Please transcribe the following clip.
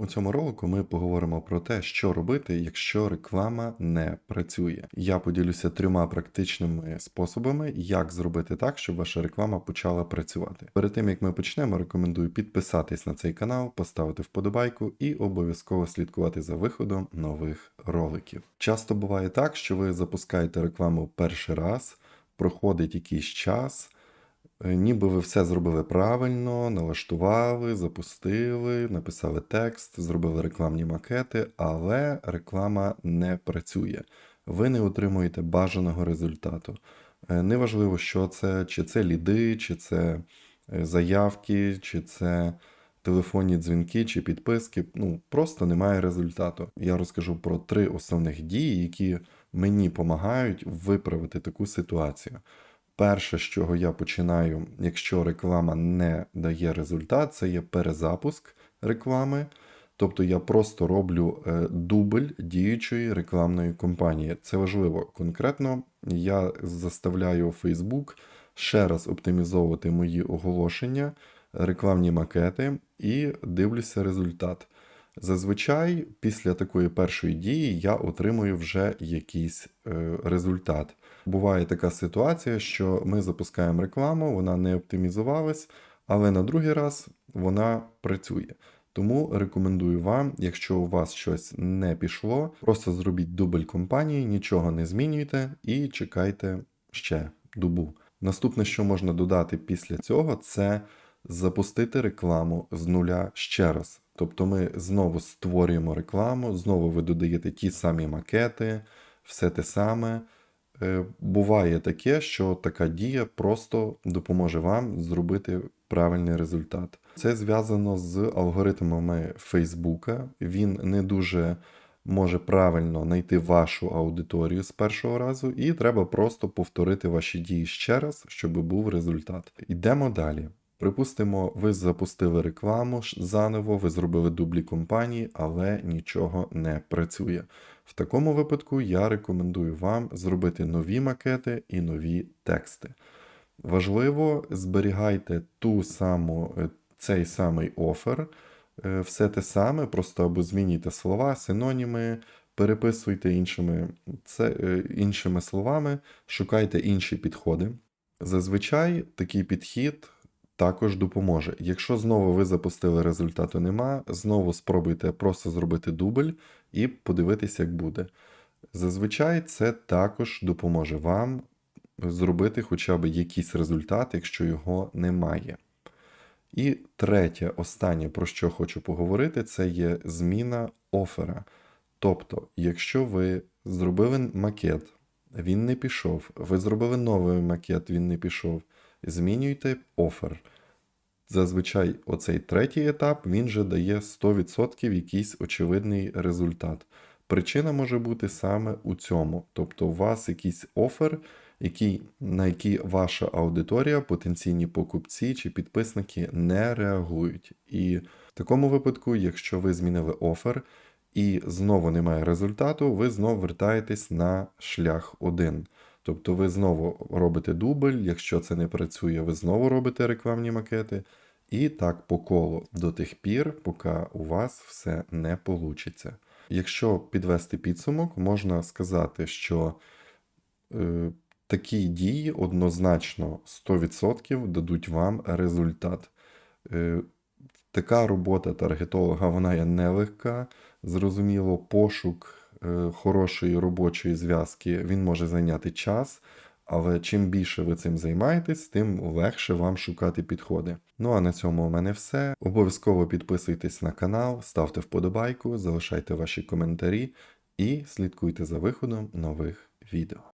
У цьому ролику ми поговоримо про те, що робити, якщо реклама не працює. Я поділюся трьома практичними способами, як зробити так, щоб ваша реклама почала працювати. Перед тим як ми почнемо, рекомендую підписатись на цей канал, поставити вподобайку і обов'язково слідкувати за виходом нових роликів. Часто буває так, що ви запускаєте рекламу перший раз, проходить якийсь час. Е, Ніби ви все зробили правильно, налаштували, запустили, написали текст, зробили рекламні макети, але реклама не працює. Ви не отримуєте бажаного результату. Е, Неважливо, що це, чи це ліди, чи це е, заявки, чи це телефонні дзвінки, чи підписки. Ну, просто немає результату. Я розкажу про три основних дії, які мені допомагають виправити таку ситуацію. Перше, з чого я починаю, якщо реклама не дає результат, це є перезапуск реклами. Тобто я просто роблю е, дубль діючої рекламної кампанії. Це важливо. Конкретно я заставляю Facebook ще раз оптимізовувати мої оголошення, рекламні макети і дивлюся результат. Зазвичай після такої першої дії я отримую вже якийсь е, результат. Буває така ситуація, що ми запускаємо рекламу, вона не оптимізувалась, але на другий раз вона працює. Тому рекомендую вам, якщо у вас щось не пішло, просто зробіть дубль компанії, нічого не змінюйте і чекайте ще добу. Наступне, що можна додати після цього, це запустити рекламу з нуля ще раз. Тобто ми знову створюємо рекламу, знову ви додаєте ті самі макети, все те саме. Е, Буває таке, що така дія просто допоможе вам зробити правильний результат. Це зв'язано з алгоритмами Фейсбука. Він не дуже може правильно знайти вашу аудиторію з першого разу, і треба просто повторити ваші дії ще раз, щоб був результат. Йдемо далі. Припустимо, ви запустили рекламу заново, ви зробили дублі компанії, але нічого не працює. В такому випадку я рекомендую вам зробити нові макети і нові тексти. Важливо, зберігайте ту саму, е, цей самий офер, е, все те саме, просто або змінюйте слова, синоніми, переписуйте іншими, це, е, іншими словами, шукайте інші підходи. Зазвичай такий підхід також допоможе. Якщо знову ви запустили результату нема, знову спробуйте просто зробити дубль і подивитися, як буде. Зазвичай це також допоможе вам зробити хоча б якийсь результат, якщо його немає. І третє, останнє, про що хочу поговорити, це є зміна офера. Тобто, якщо ви зробили макет, він не пішов, ви зробили новий макет, він не пішов, змінюйте офер. Зазвичай оцей третій етап він же дає 100% якийсь очевидний результат. Причина може бути саме у цьому. Тобто у вас якийсь офер, який, на який ваша аудиторія, потенційні покупці чи підписники не реагують. І в такому випадку, якщо ви змінили офер і знову немає результату, ви знову вертаєтесь на шлях 1. Тобто ви знову робите дубль, якщо це не працює, ви знову робите рекламні макети. І так по колу до тих пір, поки у вас все не вийде. Якщо підвести підсумок, можна сказати, що е, такі дії однозначно 100% дадуть вам результат. Е, така робота таргетолога вона є нелегка. Зрозуміло, пошук хорошої робочої зв'язки він може зайняти час. Але чим більше ви цим займаєтесь, тим легше вам шукати підходи. Ну а на цьому у мене все. Обов'язково підписуйтесь на канал, ставте вподобайку, залишайте ваші коментарі і слідкуйте за виходом нових відео.